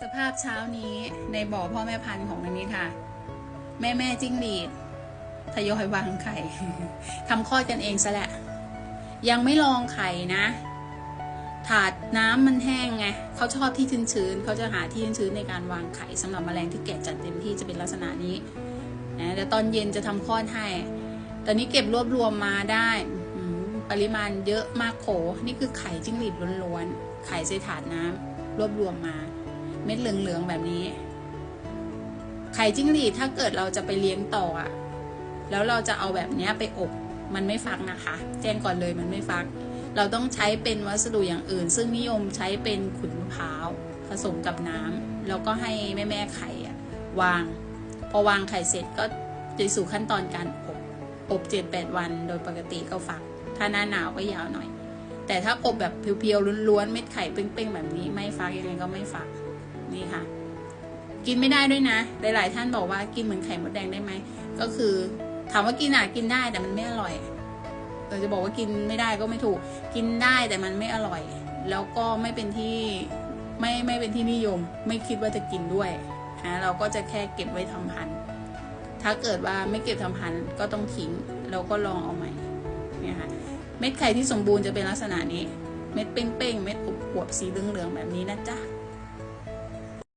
สภาพเช้านี้ในบ่อพ่อแม่พันธุ์ของนันนี้ค่ะ แม่แม่จิ้งหรีดทยอยวางไข่ทำคลอดกันเองซะแหละ ยังไม่ลองไข่นะ ถาดน้ำมันแห้งไงเขาชอบที่ชื้นๆเขาจะหาที่ชื้นๆในการวางไข่สำหรับแมลงที่แกะจัดเต็มที่จะเป็นลักษณะนี้นะเดี๋ยวตอนเย็นจะทำคลอดให้ ตอนนี้เก็บรวบรวมมาได้ปริมาณเยอะมากโข นี่คือไข่จิ้งหรีดล้วนๆ ไข่ใส่ถาดน้ำรวบรวมมา เม็ดเหลืองๆแบบนี้ ไข่จิ้งหรีดถ้าเกิดเราจะไปเลี้ยงต่ออะแล้วเราจะเอาแบบเนี้ยไปอบมันไม่ฟักนะคะ แจ้งก่อนเลยมันไม่ฟัก เราต้องใช้เป็นวัสดุอย่างอื่น ซึ่งนิยมใช้เป็นขุนมะพร้าวผสมกับน้ำแล้วก็ให้แม่แม่ไข่อะวาง พอวางไข่เสร็จก็จะสู่ขั้นตอนการอบอบเจ็ดแปดวันโดยปกติก็ฟัก ถ้าหน้าหนาวก็ยาวหน่อย แต่ถ้าอบแบบเพียวๆล้วนๆเม็ดไข่เป้งๆแบบนี้ไม่ฟักยังไงก็ไม่ฟัก นี่ค่ะ กินไม่ได้ด้วยนะ หลายๆท่านบอกว่ากินเหมือนไข่มดแดงได้ไหม ก็คือถามว่ากินอะกินได้แต่มันไม่อร่อยเราจะบอกว่ากินไม่ได้ก็ไม่ถูก กินได้แต่มันไม่อร่อย แล้วก็ไม่เป็นที่ไม่ไม่เป็นที่นิยม ไม่คิดว่าจะกินด้วยนะเราก็จะแค่เก็บไว้ทำพัน ถ้าเกิดว่าไม่เก็บทำพันก็ต้องทิ้งแล้วก็ลองเอาใหม่เนี่ยค่ะเม็ดไข่ที่สมบูรณ์จะเป็นลักษณะนี้ เม็ดเป้งๆ เม็ดอวบๆสีเหลืองๆแบบนี้นะจ๊ะ